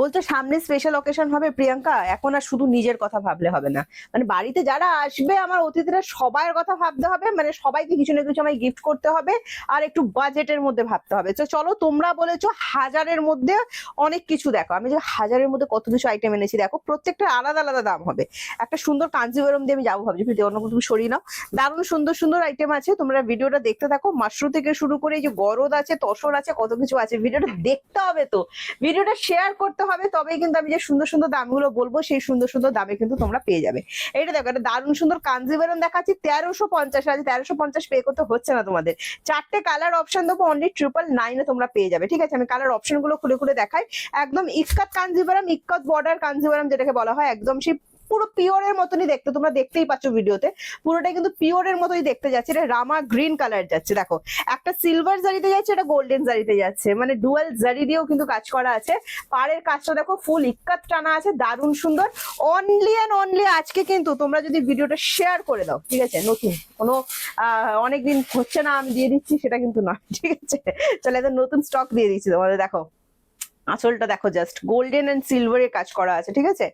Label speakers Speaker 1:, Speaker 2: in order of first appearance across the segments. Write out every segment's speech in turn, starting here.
Speaker 1: বলছো সামনে special occasion হবে প্রিয়াঙ্কা, এখন আর শুধু নিজের কথা ভাবলে হবে না। মানে বাড়িতে যারা আসবে, আমার অতিথিরা সবার কথা ভাবতে হবে মানে সবাইকে কিছু না কিছু আমায় গিফট করতে হবে আর একটু বাজেটের মধ্যে ভাবতে হবে। তো চলো তোমরা বলেছ হাজারের মধ্যে অনেক কিছু দেখো। আমি যে হাজারের মধ্যে কত কিছু আইটেম এনেছি, দেখো প্রত্যেকটা আলাদা আলাদা দাম হবে। একটা সুন্দর কাঞ্জিবরম দিয়ে আমি যাব ভাবছি। প্রীতি অন্য তুমি সরিয়ে নাও। দারুণ সুন্দর সুন্দর আইটেম আছে। তোমরা ভিডিওটা দেখতে থাকো। মাশরু থেকে শুরু করে এই যে গরদ আছে, তসর আছে, কত কিছু আছে। ভিডিওটা দেখতে হবে তো। ভিডিওটা শেয়ার করতে হবে, তবেই কিন্তু আমি যে সুন্দর সুন্দর দামগুলো বলব, সেই সুন্দর সুন্দর দামে কিন্তু তোমরা পেয়ে যাবে। এটা দেখো, একটা দারুণ সুন্দর কাঞ্জিবরম দেখাচ্ছি, তেরোশো পঞ্চাশ আছে, তেরোশো পঞ্চাশ পে করতে হচ্ছে না তোমাদের। চারটে কালার অপশন দেবো অনলি ট্রিপল নাইনে তোমরা পেয়ে যাবে, ঠিক আছে? আমি কালার অপশনগুলো খুলে খুলে দেখাই। একদম ইক্কাত কাঞ্জিবরম ইক্কাত বর্ডার কাঞ্জিবরম যেটাকে বলা হয়, একদম সেই পুরো পিওরের মতনই দেখতে তোমরা দেখতেই পাচ্ছ ভিডিওতে। পুরোটাই কিন্তু পিওরের মতোই দেখতে যাচ্ছে। এটা রামা গ্রিন কালার যাচ্ছে দেখো। একটা সিলভার জারিতে যাচ্ছে এটা গোল্ডেন জারিতে যাচ্ছে। মানে ডুয়াল জারি দিয়েও কিন্তু কাজ করা আছে। পাড়ের কাজটা দেখো ফুল ইক্কাত টানা আছে দারুণ সুন্দর। অনলি অ্যান্ড অনলি আজকে কিন্তু তোমরা যদি ভিডিওটা শেয়ার করে দাও ঠিক আছে? নতুন কোনো আহ, অনেকদিন হচ্ছে না আমি দিয়ে দিচ্ছি সেটা কিন্তু না ঠিক আছে? চলে এদের নতুন স্টক দিয়ে দিচ্ছি তোমাদের দেখো। আঁচলটা দেখো জাস্ট গোল্ডেন এন্ড সিলভারের কাজ করা আছে, ঠিক আছে?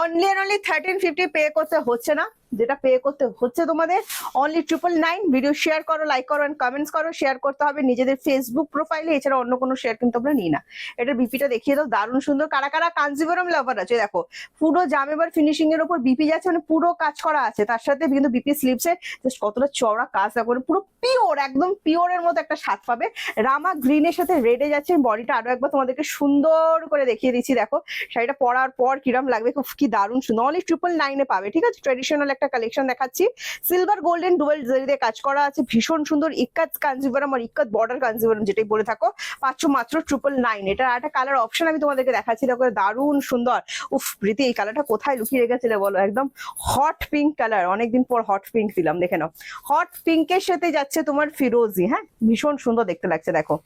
Speaker 1: Only and only thirteen fifty pay করতে হচ্ছে না। যেটা পে করতে হচ্ছে তোমাদের only triple nine video share করো লাইক করো এন্ড কমেন্টস করো শেয়ার করতে হবে নিজেদের ফেসবুক প্রোফাইলে এছাড়া অন্য কোনো শেয়ার কিন্তু আমরা নিই না। এটার বিপিটা দেখিয়ে দাও, দারুণ সুন্দর। কারা কারা কাঞ্জিবরম লাভার আছে, দেখো, পুরো জামেবার ফিনিশিং এর উপর বিপি যাচ্ছে মানে পুরো কাজ করা আছে। তার সাথে কিন্তু বিপি স্লিপসে জাস্ট কতটা চওড়া কাজ, দেখো মানে পুরো পিওর একদম পিওরের মতো একটা স্বাদ পাবে। রামা গ্রিনের সাথে রেডে যাচ্ছে বডিটা আরও একবার তোমাদেরকে সুন্দর করে দেখিয়ে দিচ্ছি, দেখো। শাড়িটা পরার পর কিরম লাগবে খুব কি দারুণ সুন্দর। অনলি ট্রিপল নাইনে পাবে, ঠিক আছে? ট্রেডিশনাল একটা কালেকশন দেখাচ্ছি। সিলভার গোল্ডেন ডুয়েল দিয়ে কাজ করা আছে। ভীষণ সুন্দর ইক্কাত কাঞ্জিবরম আর ইক্কাত বর্ডার কাঞ্জিবরম যেটাই বলে থাকো, পাচ্ছ মাত্র ট্রিপল নাইন এটার একটা কালার অপশন আমি তোমাদেরকে দেখাচ্ছি, দেখো দারুণ সুন্দর। উফ, প্রীতি, এই কালারটা কোথায় লুকিয়ে রেখেছিলে বলো? একদম হট পিঙ্ক কালার অনেকদিন পর হট পিঙ্ক দিলাম, দেখে নাও। হট পিঙ্কের সাথে যাচ্ছে তোমার ফিরোজি হ্যাঁ? ভীষণ সুন্দর দেখতে লাগছে, দেখো।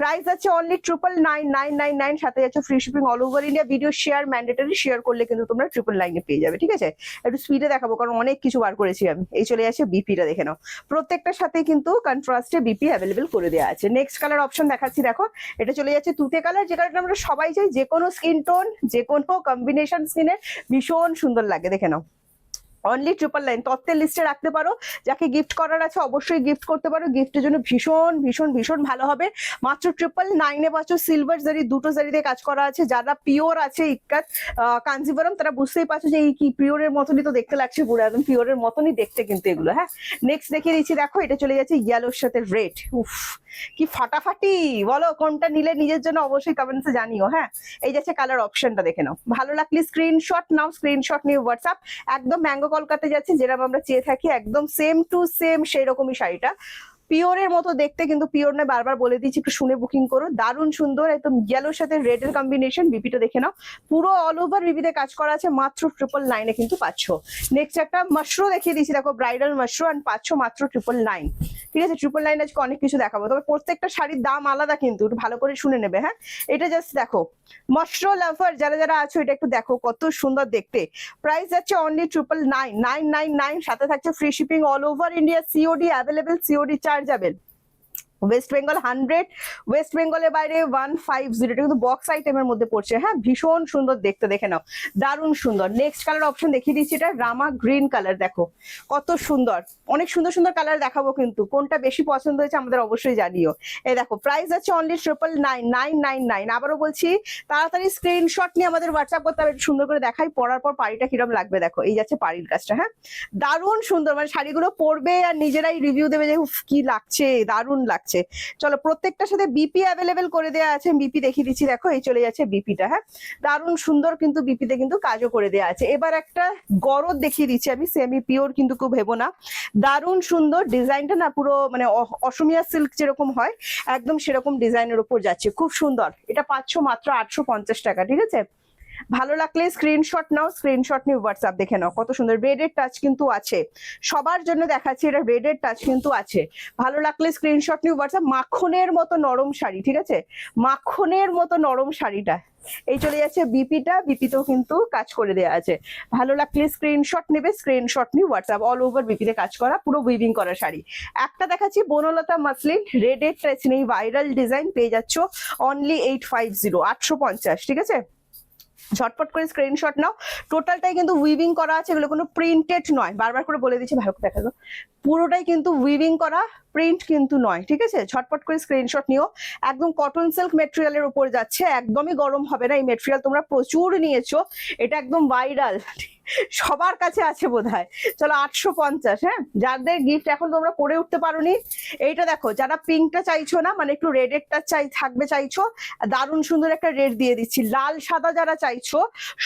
Speaker 1: প্রাইস আছে only triple nine nine nine nine সাথে যাচ্ছে free shipping all over India video share mandatory share করলে কিন্তু তোমরা ট্রিপল নাইনে পেয়ে যাবে, ঠিক আছে? একটু স্পিডে দেখাবো, কারণ অনেক কিছু বার করেছি আমি। এই চলে আসে বিপিটা দেখে নাও। প্রত্যেকটার সাথে কিন্তু কন্ট্রাস্টে বিপি অ্যাভেলেবেল করে দেওয়া আছে। নেক্সট কালার অপশন দেখাচ্ছি, দেখো। এটা চলে যাচ্ছে তুতে কালার যে কালারটা আমরা সবাই চাই, যে কোনো স্কিন টোন যে কোনো কম্বিনেশন স্কিনের ভীষণ সুন্দর লাগে, দেখে নাও। অনলি ট্রিপল লাইন তত্ত্বের লিস্টে রাখতে পারো। যাকে গিফট করার আছে অবশ্যই গিফট করতে পারো। গিফটের জন্য ভীষণ ভীষণ ভীষণ ভালো হবে। মাত্র ট্রিপল নাইনে পাচ্ছ সিলভার জারি দুটো জারিতে কাজ করা আছে। যারা পিওর আছে ইক্কাত আহ, কাঞ্জিবরম তারা বুঝতেই পারছ যে এই কি পিওরের মতনই তো দেখতে লাগছে। পুরো একদম পিওরের মতনই দেখতে কিন্তু এগুলো হ্যাঁ? নেক্সট দেখিয়ে দিচ্ছি দেখো এটা চলে যাচ্ছে ইয়েলোর সাথে রেড উফ কি ফাটাফাটি! বলো কোনটা নিলে নিজের জন্য অবশ্যই কমেন্টসে জানিও হ্যাঁ? এই যাচ্ছে কালার অপশনটা দেখে নাও। ভালো লাগলে স্ক্রিনশট নাও স্ক্রিনশট নিয়ে হোয়াটসঅ্যাপ একদম ম্যাঙ্গো কলকাতা যাচ্ছেন যেরকম আমরা চেয়ে থাকি একদম সেম টু সেম সেই রকমই শাড়িটা। পিওরের মতো দেখতে কিন্তু পিওর নয় বারবার বলে দিচ্ছি একটু শুনে বুকিং করো। দারুণ সুন্দর, একদম ইয়েলোর সাথে রেড এর কম্বিনেশন বিপিটা দেখে নাও। পুরো অল ওভার বিপিতে কাজ করা আছে, মাত্র ট্রিপল নাইনে কিন্তু পাচ্ছ। নেক্সট একটা মাশরু দেখিয়ে দিচ্ছি দেখো ব্রাইডাল মাশরু অ্যান্ড পাচ্ছ মাত্র ট্রিপল নাইন ঠিক আছে? ট্রিপল নাইন আজকে অনেক কিছু দেখাবো। তবে প্রত্যেকটা শাড়ির দাম আলাদা কিন্তু ভালো করে শুনে নেবে হ্যাঁ? এটা জাস্ট দেখো মশরো লাভার যারা যারা আছো, এটা একটু দেখো, কত সুন্দর দেখতে। প্রাইস যাচ্ছে only triple nine nine nine nine সাথে থাকছে free shipping all over India COD available COD chargeable West Bengal hundred West বেঙ্গলের বাইরে ওয়ান ফাইভ জিরো কিন্তু বক্স আইটেমের মধ্যে পড়ছে। হ্যাঁ ভীষণ সুন্দর দেখতে, দেখে নাও। দারুণ সুন্দর। নেক্সট কালার অপশন দেখিয়ে দিচ্ছি এটা রামা গ্রিন কালার দেখো। কত সুন্দর। অনেক সুন্দর সুন্দর কালার দেখাবো কিন্তু। কোনটা বেশি পছন্দ হয়েছে আমাদের অবশ্যই জানিও। এই দেখো প্রাইস আছে only triple nine nine nine nine আবারও বলছি, তাড়াতাড়ি স্ক্রিনশট নিয়ে আমাদের হোয়াটসঅ্যাপ করতে হবে সুন্দর করে দেখাই পরার পর পাড়িটা কিরম লাগবে, দেখো। এই যাচ্ছে পাড়ির কাজটা হ্যাঁ? দারুণ সুন্দর মানে শাড়িগুলো পরবে আর নিজেরাই রিভিউ দেবে যে কি লাগছে, দারুণ লাগছে। চলো প্রত্যেকটার সাথে বিপি অ্যাভেলেবেল করে দেওয়া আছে। বিপি দেখিয়ে দিচ্ছি, দেখো, এই চলে যাচ্ছে বিপিটা হ্যাঁ? দারুণ সুন্দর কিন্তু বিপিতে কিন্তু কাজও করে দেওয়া আছে। এবার একটা গরদ দেখিয়ে দিচ্ছি আমি সেমি পিওর কিন্তু খুব ভেবো না। দারুণ সুন্দর ডিজাইনটা না পুরো মানে অসমিয়া সিল্ক যেরকম হয়, একদম সেরকম ডিজাইনের উপর যাচ্ছে। খুব সুন্দর। এটা পাচ্ছ মাত্র আটশো পঞ্চাশ টাকা, ঠিক আছে? ভালো লাগলে স্ক্রিনশট নাও স্ক্রিনশট নিয়ে হোয়াটসঅ্যাপ দেখে নাও। কত সুন্দর রেডের টাচ কিন্তু আছে। সবার জন্য দেখাচ্ছি এটা রেডের টাচ কিন্তু আছে। ভালো লাগলে স্ক্রিনশট নিয়ে হোয়াটসঅ্যাপ মাখনের মতো নরম শাড়ি, ঠিক আছে? মাখনের মতো নরম শাড়িটা। এই চলে যাচ্ছে বিপিটা বিপিতেও কিন্তু কাজ করে দেওয়া আছে। ভালো লাগলে স্ক্রিনশট নেবে স্ক্রিনশট নিয়ে হোয়াটসঅ্যাপ অল ওভার বিপিতে কাজ করা, পুরো উইভিং করা শাড়ি। একটা দেখাচ্ছি বনলতা মাসলিন রেডের টাচ নেই ভাইরাল ডিজাইন পেয়ে যাচ্ছ অনলি এইট ফাইভ জিরো আটশো পঞ্চাশ, ঠিক আছে? ঝটপট করে স্ক্রিনশট নাও। টোটালটাই কিন্তু উইভিং করা আছে, এগুলো কোনো প্রিন্টেড নয়। বারবার করে বলে দিচ্ছি, ভালো করে দেখাল। পুরোটাই কিন্তু উইভিং করা। প্রিন্ট কিন্তু নয়, ঠিক আছে? ঝটপট করে স্ক্রিনশট নিও। একদম কটন সিল্ক মেটেরিয়ালের উপর যাচ্ছে, একদমই গরম হবে না। এই মেটেরিয়াল তোমরা প্রচুর নিয়েছো, এটা একদম ভাইরাল সবার কাছে আছে বোধ হয় চলো আটশো পঞ্চাশ হ্যাঁ? যাদের গিফট এখন তোমরা করে উঠতে পারোনি, এইটা দেখো, যারা পিঙ্কটা চাইছো না মানে একটু রেডেরটা চাই, থাকবে চাইছো, দারুণ সুন্দর একটা রেড দিয়ে দিচ্ছি। লাল সাদা যারা চাইছো,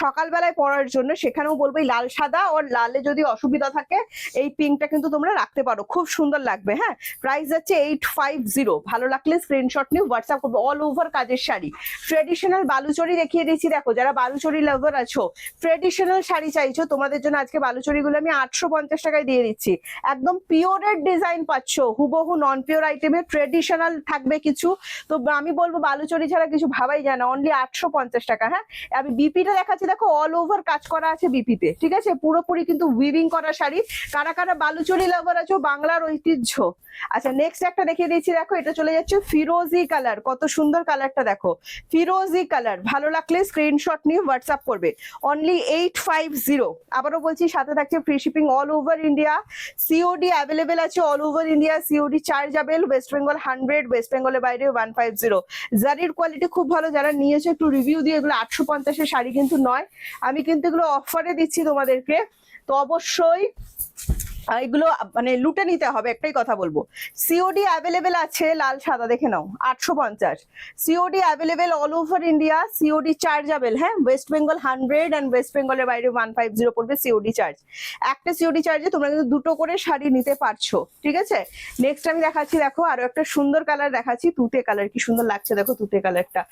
Speaker 1: সকালবেলায় পরার জন্য সেখানেও বলব এই লাল সাদা ওর লালে যদি অসুবিধা থাকে, এই পিঙ্কটা কিন্তু তোমরা রাখতে পারো। খুব সুন্দর লাগবে হ্যাঁ? প্রাইস যাচ্ছে এইট ফাইভ জিরো ভালো লাগলে স্ক্রিনশট নিয়ে হোয়াটসঅ্যাপ করবে অল ওভার কাজের শাড়ি। ট্রেডিশনাল বালুচরি দেখিয়ে দিচ্ছি দেখো, যারা বালুচরি লাভার আছো ট্রেডিশনাল শাড়ি চাইছো, তোমাদের জন্য আজকে বালুচরিগুলো আমি আটশো পঞ্চাশ টাকায় দিয়ে দিচ্ছি। একদম পিওরের ডিজাইন পাচ্ছ, হুবহু নন পিওর আইটেমের ট্রেডিশনাল থাকবে কিছু। তো আমি বলব, বালুচরি ছাড়া কিছু ভাবাই যায় না অনলি আটশো পঞ্চাশ টাকা হ্যাঁ? আমি বিপিটা দেখাচ্ছি, দেখো অল ওভার কাজ করা আছে বিপিতে ঠিক আছে? পুরোপুরি কিন্তু উইভিং করা শাড়ি। কারা কারা বালুচরি লাভার আছো, বাংলার ঐতিহ্য আচ্ছা নেক্সট একটা দেখিয়ে দিচ্ছি, দেখো, এটা চলে যাচ্ছে ফিরোজি কালার কত সুন্দর কালারটা দেখো। ফিরোজি কালার ভালো লাগলে স্ক্রিনশট নিয়ে হোয়াটসঅ্যাপ করবে। অনলি এইট ফাইভ জিরো আবারও বলছি, সাথে থাকছে free shipping all over India COD available আছে all over India COD chargeable West Bengal hundred West বেঙ্গলের বাইরে ওয়ান ফাইভ জিরো জারির কোয়ালিটি খুব ভালো। যারা নিয়েছে, একটু রিভিউ দিয়ে এগুলো আটশো পঞ্চাশের শাড়ি কিন্তু নয়। আমি কিন্তু এগুলো অফারে দিচ্ছি তোমাদেরকে। তো অবশ্যই এগুলো মানে লুটে নিতে হবে, একটাই কথা বলব। সিওডি অ্যাভেলেবেল আছে, লাল সাদা, দেখে নাও, আটশো পঞ্চাশ। COD available all over India COD chargeable হ্যাঁ? West Bengal hundred and West বেঙ্গলের বাইরে ওয়ান ফাইভ জিরো পড়বে সিওডি চার্জ একটা সিওডি চার্জে তোমরা কিন্তু দুটো করে শাড়ি নিতে পারছ, ঠিক আছে? নেক্সট আমি দেখাচ্ছি, দেখো, আরও একটা সুন্দর কালার দেখাচ্ছি, তুতে কালার কি সুন্দর লাগছে, দেখো, তুতে কালারটা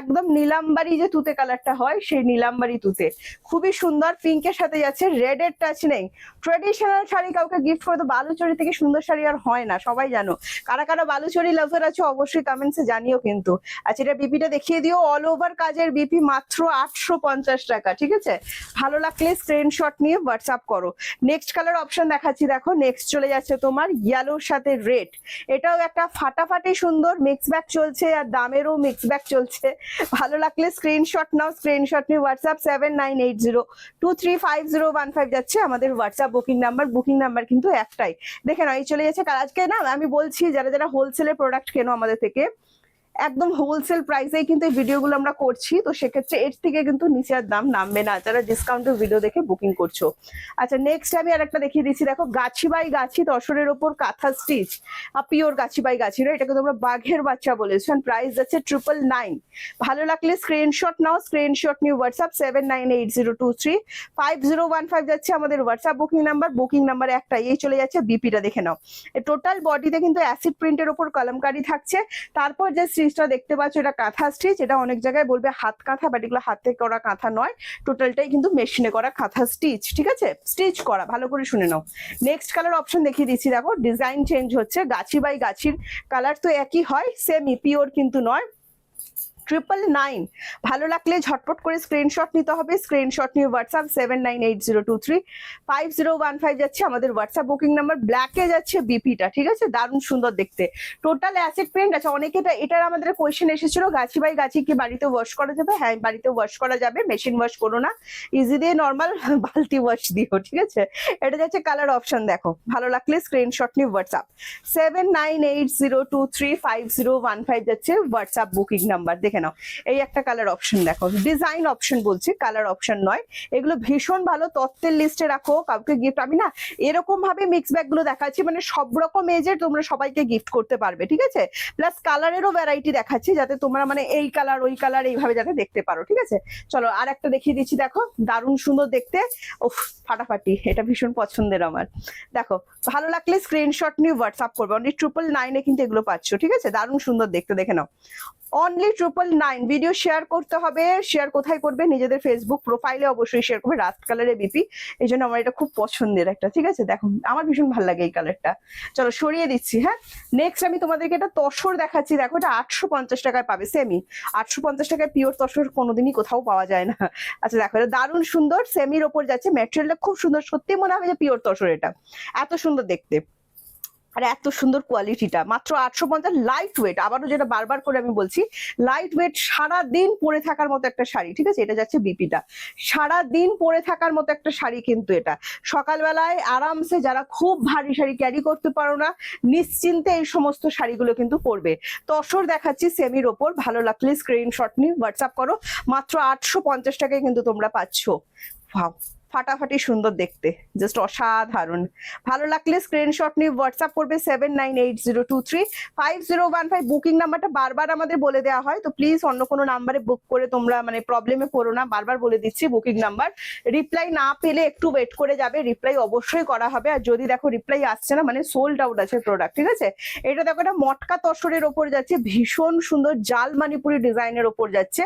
Speaker 1: একদম নীলাম্বারি যে তুতে কালারটা হয়, সেই নীলাম্বারি তুতে। খুবই সুন্দর পিঙ্কের সাথে যাচ্ছে রেড এর টাচ নেই। ট্রেডিশনাল শাড়ি কাউকে গিফট করে তো বালুচরি থেকে সুন্দর শাড়ি আর হয় না, সবাই জানো। কারা কারা বালুচরি লাভার আছে অবশ্যই কমেন্টসে জানিও কিন্তু। আচ্ছা এটা বিপিটা দেখিয়ে দিও অল ওভার কাজের বিপি মাত্র আটশো পঞ্চাশ টাকা, ঠিক আছে? ভালো লাগলে স্ক্রিনশট নিয়ে হোয়াটসঅ্যাপ করো। নেক্সট কালার অপশন দেখাচ্ছি, দেখো নেক্সট চলে যাচ্ছে তোমার ইয়েলোর সাথে রেড এটাও একটা ফাটাফাটি সুন্দর মিক্স ব্যাক চলছে আর দামেরও মিক্স ব্যাক চলছে। ভালো লাগলে স্ক্রিনশট নাও স্ক্রিনশট নিয়ে WhatsApp seven nine eight zero two three five zero one five যাচ্ছে আমাদের WhatsApp booking number booking number কিন্তু একটাই। দেখেন এই চলে যাচ্ছে আজকে না, আমি বলছি, যারা যারা হোলসেলের প্রোডাক্ট কেনো আমাদের থেকে একদম হোলসেল প্রাইসেই কিন্তু এই ভিডিওগুলো আমরা করছি। তো সেক্ষেত্রে এর থেকে কিন্তু নিচে দাম নামবে না। যারা ডিসকাউন্টের ভিডিও দেখে বুকিং করছ। আচ্ছা নেক্সট আমি আর একটা দেখিয়ে দিচ্ছি। দেখো, গাছি বাই গাছি তসরের ওপর কাঁথা স্টিচ আর পিওর গাছি বাই গাছি না এটাকে তোমরা বাঘের বাচ্চা বলেছ প্রাইস যাচ্ছে ট্রিপল নাইন ভালো লাগলে স্ক্রিনশট নাও। Screenshot new WhatsApp seven nine eight zero two three five zero one five যাচ্ছে আমাদের WhatsApp booking number booking number একটাই। এই চলে যাচ্ছে বিপিটা দেখে নাও। টোটাল বডিতে কিন্তু অ্যাসিড প্রিন্টের ওপর কলমকারি থাকছে। তারপর যে স্টিচটা দেখতে পাচ্ছ, এটা কাঁথা স্টিচ, এটা অনেক জায়গায় বলবে হাত কাঁথা বাট এগুলো হাতে করা কাঁথা নয়। টোটালটাই কিন্তু মেশিনে করা কাঁথা স্টিচ ঠিক আছে? স্টিচ করা, ভালো করে শুনে নাও। নেক্সট কালার অপশন দেখিয়ে দিচ্ছি, দেখো ডিজাইন চেঞ্জ হচ্ছে, গাছি বাই গাছির কালার তো একই হয় সেমই পিওর কিন্তু নয়। ট্রিপল নাইন ভালো লাগলে ঝটপট করে স্ক্রিনশট নিতে হবে। স্ক্রিনশট নিয়ে WhatsApp seven nine eight zero two three five zero one five যাচ্ছে, আমাদের হোয়াটসঅ্যাপ বুকিং নাম্বার ব্ল্যাকে যাচ্ছে বিপিটা ঠিক আছে? দারুণ সুন্দর দেখতে। টোটাল অ্যাসিড প্রিন্ট আছে, অনেকে এটা এটার আমাদের কোয়েশ্চেন এসেছিল, গাছি বাই গাছি কি বাড়িতে ওয়াশ করা যাবে? হ্যাঁ বাড়িতে ওয়াশ করা যাবে মেশিন ওয়াশ করো না। ইজি দিয়ে নর্মাল বালতি ওয়াশ দিও, ঠিক আছে? এটা যাচ্ছে কালার অপশন দেখো। ভালো লাগলে স্ক্রিনশট নিয়ে WhatsApp seven nine eight zero two three five zero one five যাচ্ছে হোয়াটসঅ্যাপ বুকিং নাম্বার দেখে নাও। এই একটা কালার অপশন দেখো। ডিজাইন অপশন বলছি কালার অপশন নয়। এগুলো ভীষণ ভালো, তত্ত্বের লিস্টে রাখো। কাউকে গিফট আমি না এরকম ভাবে মিক্স ব্যাগগুলো দেখাচ্ছি মানে সব রকম এজের তোমরা সবাইকে গিফট করতে পারবে, ঠিক আছে? প্লাস কালারেরও ভ্যারাইটি দেখাচ্ছি, যাতে তোমরা মানে এই কালার ওই কালার এইভাবে যাতে দেখতে পারো, ঠিক আছে? চলো আর একটা দেখিয়ে দিচ্ছি, দেখো। দারুণ সুন্দর দেখতে। উফ, ফাটাফাটি, এটা ভীষণ পছন্দের আমার। দেখো, ভালো লাগলে স্ক্রিনশট নিয়ে হোয়াটসঅ্যাপ করবে। অনলি ট্রিপল নাইনে কিন্তু এগুলো পাচ্ছ, ঠিক আছে? দারুণ সুন্দর দেখতে, দেখে নাও। Only triple nine video share করতে হবে। শেয়ার কোথায় করবে? নিজেদের ফেসবুক প্রোফাইলে অবশ্যই শেয়ার করবে। রাস্ট কালারের বিপি এই জন্য আমার এটা খুব পছন্দের একটা, ঠিক আছে? দেখো, আমার ভীষণ ভালো লাগে এই কালারটা চলো, সরিয়ে দিচ্ছি হ্যাঁ? নেক্সট আমি তোমাদেরকে এটা তসর দেখাচ্ছি। দেখো, এটা আটশো পঞ্চাশ টাকায় পাবে সেমি আটশো পঞ্চাশ টাকায় পিওর তসর কোনোদিনই কোথাও পাওয়া যায় না। আচ্ছা দেখো, এটা দারুণ সুন্দর। সেমির ওপর যাচ্ছে। ম্যাটেরিয়ালটা খুব সুন্দর। সত্যি মনে হবে যে পিওর তসর এটা। এত সুন্দর দেখতে। আর এত সুন্দর কোয়ালিটিটা মাত্র আটশো পঞ্চাশ লাইট ওয়েট আবারও যেটা বারবার করে আমি বলছি লাইট ওয়েট সারাদিন পরে থাকার মতো একটা শাড়ি ঠিক আছে? এটা যাচ্ছে বিপিটা সারা দিন পরে থাকার মতো একটা শাড়ি কিন্তু এটা। সকালবেলায় আরামসে যারা খুব ভারী শাড়ি ক্যারি করতে পারো না নিশ্চিন্তে এই সমস্ত শাড়িগুলো কিন্তু পরবে। তসর দেখাচ্ছি সেমির ওপর। ভালো লাগলে স্ক্রিনশট নিয়ে হোয়াটসঅ্যাপ করো। মাত্র আটশো পঞ্চাশ টাকায় কিন্তু তোমরা পাচ্ছ। Wow, ফাটাফাটি সুন্দর দেখতে জাস্ট অসাধারণ। ভালো লাগলে স্ক্রিনশট নিয়ে হোয়াটসঅ্যাপ করবে seven nine eight zero two three five zero one five booking নাম্বারটা বারবার আমাদের বলে দেওয়া হয়, তো প্লিজ অন্য কোনো নাম্বারে বুক করে তোমরা মানে প্রবলেমে পড়ো না, বারবার বলে দিচ্ছি বুকিং নাম্বার রিপ্লাই না পেলে একটু ওয়েট করে যাবে রিপ্লাই অবশ্যই করা হবে, আর যদি দেখো রিপ্লাই আসছে না মানে সোল্ড আউট আছে প্রোডাক্ট ঠিক আছে? এটা দেখো এটা মটকা তসরের ওপর যাচ্ছে, ভীষণ সুন্দর জাল মানিপুরি ডিজাইনের ওপর যাচ্ছে,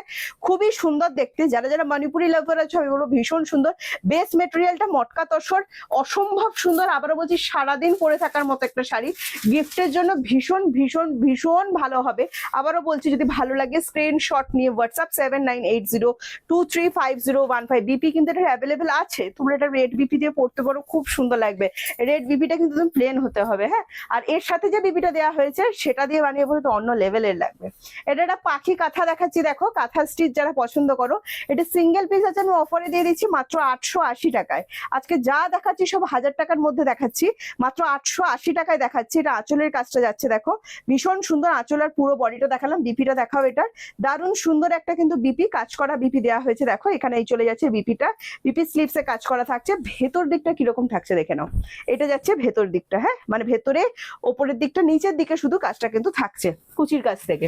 Speaker 1: খুবই সুন্দর দেখতে, যারা যারা মণিপুরি লাভার আছে এগুলো ভীষণ সুন্দর। বেস মেটেরিয়ালটা মটকা তসর, অসম্ভব সুন্দর, আবারও বলছি সারাদিন পরে থাকার মতো একটা শাড়ি। গিফটের জন্য ভীষণ ভীষণ ভীষণ ভালো হবে। আবারও বলছি, যদি ভালো লাগে স্ক্রিনশট নিয়ে WhatsApp seven nine eight zero two three five zero one five BP কিন্তু এটা অ্যাভেলেবেল আছে। তোমরা এটা রেড বিপি দিয়ে পড়তে পারো, খুব সুন্দর লাগবে। রেড বিপিটা কিন্তু তুমি প্লেন হতে হবে হ্যাঁ? আর এর সাথে যে বিপিটা দেওয়া হয়েছে, সেটা দিয়ে বানিয়ে পড়ে তো অন্য লেভেলের লাগবে। এটা একটা পাখি কাঁথা দেখাচ্ছি, দেখো, কাঁথা স্টিচ যারা পছন্দ করো, এটা সিঙ্গেল পিস আছে, আমি অফারে দিয়ে দিচ্ছি, মাত্র আটশো আশি টাকায়। আজকে যা দেখাচ্ছি সব হাজার টাকার মধ্যে দেখাচ্ছি। মাত্র আটশো আশি টাকায় দেখাচ্ছি। এটা আঁচলের কাজটা যাচ্ছে, দেখো। ভীষণ সুন্দর আঁচল আর পুরো বডিটা দেখালাম। বিপিটা দেখাও এটার। দারুণ সুন্দর একটা কিন্তু বিপি, কাজ করা বিপি দেওয়া হয়েছে, দেখো। এখানে এই চলে যাচ্ছে বিপিটা। বিপি স্লিভসে কাজ করা থাকছে। ভেতর দিকটা কীরকম থাকছে দেখে নাও। এটা যাচ্ছে ভেতর দিকটা হ্যাঁ? মানে ভেতরে, ওপরের দিকটা, নিচের দিকে শুধু কাজটা কিন্তু থাকছে, কুচির কাছ থেকে।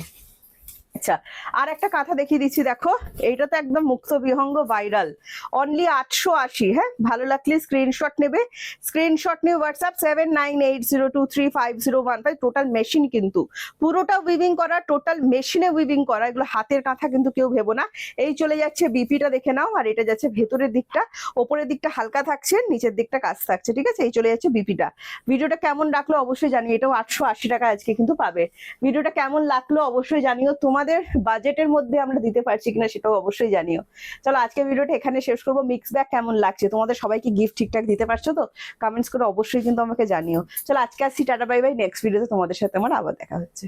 Speaker 1: আচ্ছা আর একটা কথা দেখিয়ে দিচ্ছি, দেখো, এইটা তো একদম মুক্ত বিহঙ্গ ভাইরাল অনলি আটশো আশি হ্যাঁ? ভালো লাগলে স্ক্রিনশট নেবে। স্ক্রিনশট নিয়ে WhatsApp seven nine eight zero two three five zero one five total machine কিন্তু। পুরোটা উইভিং করা টোটাল মেশিনে উইভিং করা, এগুলো হাতের কাঁথা কিন্তু কেউ ভেবো না। এই চলে যাচ্ছে বিপিটা দেখে নাও, আর এটা যাচ্ছে ভেতরের দিকটা। ওপরের দিকটা হালকা থাকছে, নিচের দিকটা কাজ থাকছে, ঠিক আছে? এই চলে যাচ্ছে বিপিটা ভিডিওটা কেমন লাগল অবশ্যই জানিও, এটাও আটশো আশি টাকা আজকে কিন্তু পাবে। ভিডিওটা কেমন লাগল অবশ্যই জানিও তোমাদের বাজেটের মধ্যে আমরা দিতে পারছি কিনা সেটাও অবশ্যই জানিও। চলো আজকে ভিডিওটা এখানে শেষ করব। মিক্স ব্যাগ কেমন লাগছে? তোমাদের সবাইকে গিফট ঠিকঠাক দিতে পারছ তো? কমেন্টস করে অবশ্যই কিন্তু আমাকে জানিও। চলো আজকে আসছি, টাটা বাই বাই নেক্সট ভিডিওতে তোমাদের সাথে আমার আবার দেখা হচ্ছে।